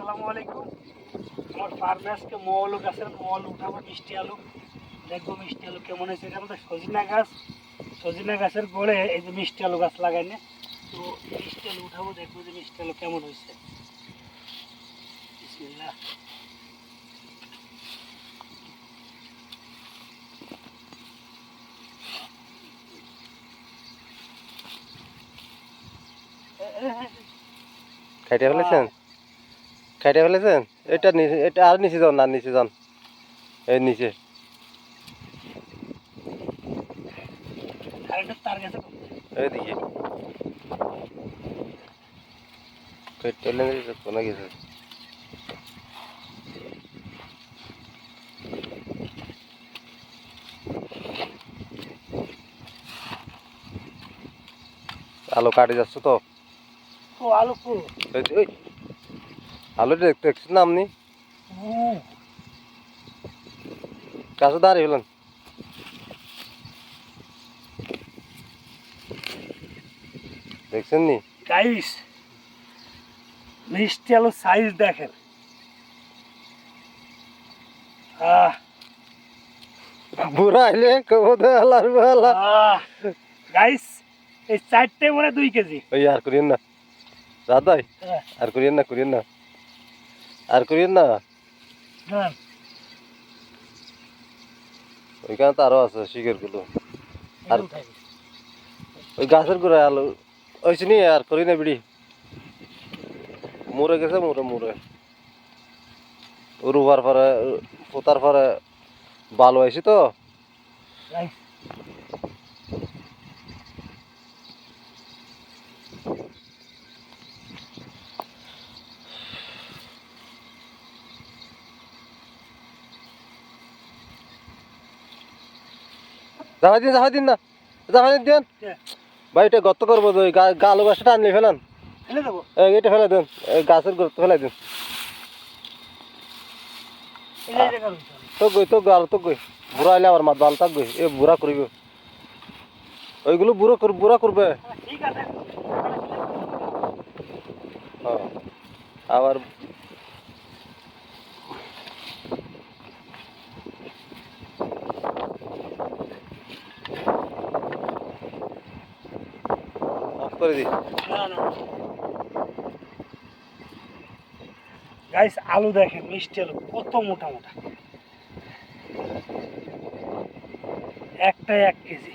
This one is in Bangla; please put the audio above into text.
আসসালামু আলাইকুম। আমার ফার্মে আজকে মৌল গাছের মৌল উঠাবো, মিষ্টি আলু। দেখব মিষ্টি আলু কেমন হয়েছে। এটা আমাদের সজিনা গাছ। সজিনা গাছের গোড়ে এই যে মিষ্টি আলু গাছ লাগাই না। তো মিষ্টি আলু উঠাবো, দেখব যে মিষ্টি আলু কেমন হয়েছে। বিসমিল্লাহ। খাইটে ফেলেছেন খাইটে ফেলেছেন? এটা নিচে এটা আর নিচে যান না নিচে যান। এই নিচে। গেছে এইদিকে খাইটে ফেলে কোনো কিছু আলু কাটে যাচ্ছ তো? আলু আলু দেখছেন না। আপনি কাছে দাঁড়িয়ে ফেলেন দেখছেন নি? গাইস মিষ্টি আলু সাইজ দেখেন। বুড়া আইলে কবো আল্লাহর বেলা। গাইস এই চারটে মনে দুই কেজি। ওই আর করিয়েন না। দাদাই হ্যাঁ, আর করিয়েন না করিয়েন না। আর করিয়েন না? হ্যাঁ। ওইখানে তো আরও আছে শিখেরগুলো আর ওই গাছের গোড়ায় আলু। ওই চিনি আর করি না বিড়ি। মরে গেছে মরে মরে। রুবার পরে পোতার পরে ভালো হয়েছি তো। যাওয়া দিন যাওয়া দিন না। যাওয়া দিন দেন ভাই এটা গর্ত করব তো ওই গা- গা আলু গাছটা টানলে ফেলান। ফেলে এটা ফেলে দেন গাছের গর্ত ফেলাই দেন। তো গই তো গই আলু তো গই। বুড়া আইলে আমার মাত ভালো থাকবে এ বুড়া করিবে। ওইগুলো বুড়ো কর বুড়া করবে। হ্যাঁ। আবার করে দি না না গাইস আলু দেখেন, মিষ্টি আলু, কত মোটা মোটা। একটাই এক কেজি।